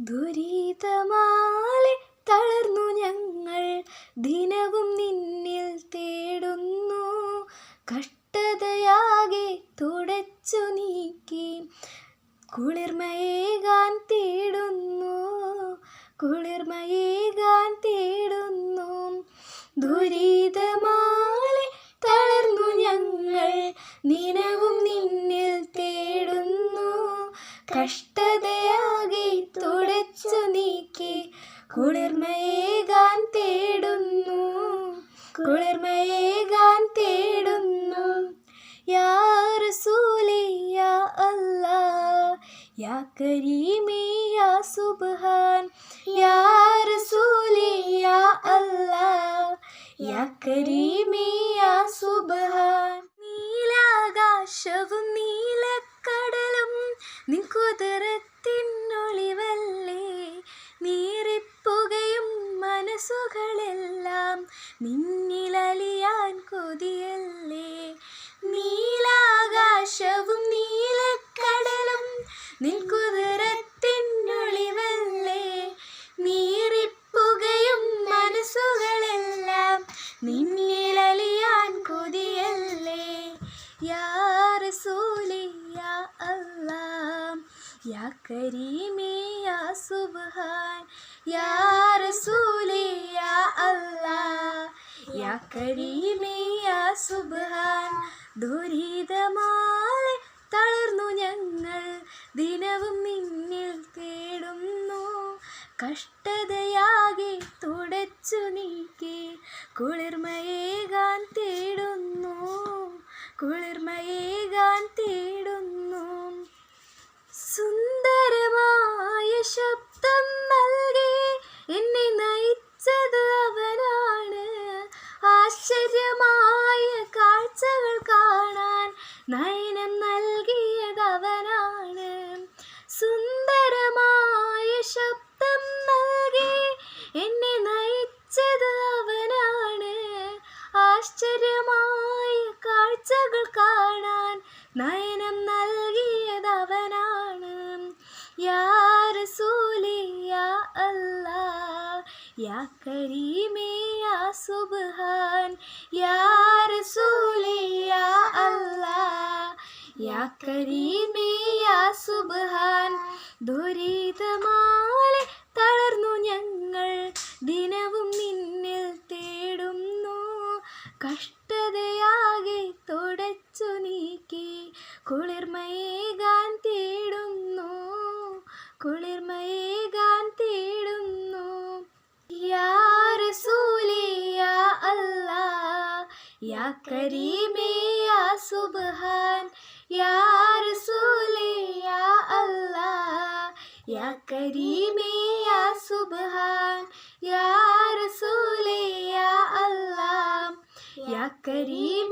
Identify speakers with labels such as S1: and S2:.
S1: ദുരിതമാലെ തളർന്നു ഞങ്ങൾ. ദിനവും നിന്നിൽ തേടുന്നു. കഷ്ടതയാകെ തുടച്ചു നീക്കി. കുളിർമയേകാൻ തേടുന്നു. കുളിർമയേകാൻ കുളിർമയേകാൻ തേടുന്നു കുളിർമയേകാൻ തേടുന്നു. യാ റസൂലേ യാ അല്ലാ യാ കരീമേ യാ സുബ്ഹാൻ. യാ റസൂലേ യാ അല്ലാ യാ കരീമേ യാ സുബ്ഹാൻ. നീലാകാശവും നീലക്കടലും നിൻ കുതിരത്തിനൊളിവല്ലേ മനസ്സുകളെല്ലാം നിന്നിലലിയാൻ കൊതിയല്ലേ? നീലാകാശവും നീലക്കടലും നിൻ കുതിരത്തിനൊളിവല്ലേ നീറിപ്പുകയും മനസ്സുകളെല്ലാം നിന്നിലലിയാൻ കൊതിയല്ലേ? യാ റസൂലേ യാ അല്ലാ യാ കരീമേ യാ സുബ്ഹാൻ യാ യാ കരീമേ യാ സുബ്ഹാൻ. ദുരിതമാലെ തളർന്നു ഞങ്ങൾ. ദിനവും നിന്നിൽ തേടുന്നു. കഷ്ടതയാകെ തുടച്ചു നീക്കി. കുളിർമയേകാൻ നയനം നൽകിയതവനാണ് സുന്ദരമായ ശബ്ദം നൽകി എന്നെ നയിച്ചത് അവനാണ്. ആശ്ചര്യമായ കാഴ്ചകൾ കാണാൻ നയനം നൽകിയത് അവനാണ്. യാ അല്ലാ യാ കരീമേ യാ സുബ്ഹാൻ യാ റസൂലേ യാ കരീമേ യാ സുബ്ഹാൻ ദുരിതമാലെ തളർന്നു ഞങ്ങൾ. ദിനവും നിന്നിൽ തേടുന്നു. കഷ്ടതയാകെ തുടച്ചു നീക്കി. കുളിർമയേകാൻ തേടുന്നു. കുളിർമയേകാൻ യാ കരീമേ യാ സുബ്ഹാൻ യാ റസൂലേ യാ അല്ലാ യാ കരീമേ യാ സുബ്ഹാൻ യാ റസൂലേ യാ അല്ലാ യാ കരീം